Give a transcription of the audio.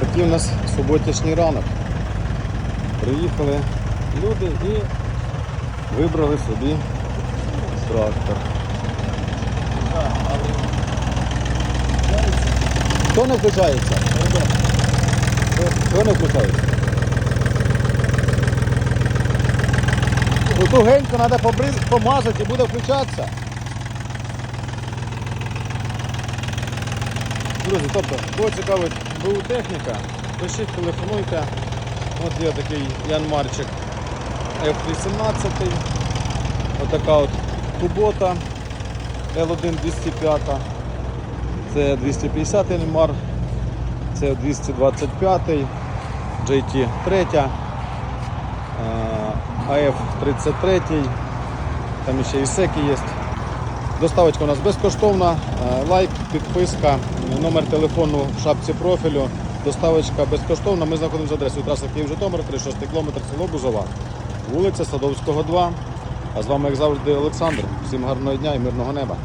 Такий у нас суботнішній ранок. Приїхали люди і вибрали собі трактор. Хто не включається? Хто- не включається? Ну геньку треба побриз- помазати і буде включатися. Друзі, тобто, кого цікавить БУ техніка, пишіть, телефонуйте. От є такий Янмарчик F18. Отака от Кубота L1 205. Це 250 Янмар, це 225 JT 3, АФ 33, там ще і секи є. Доставочка у нас безкоштовна. Е, Лайк, підписка, номер телефону в шапці профілю. Доставочка безкоштовна. Ми знаходимося за адресою траса Київ-Житомир, 36 км, село Бузова, вулиця Садовського, 2. А з вами, як завжди, Олександр. Всім гарного дня і мирного неба.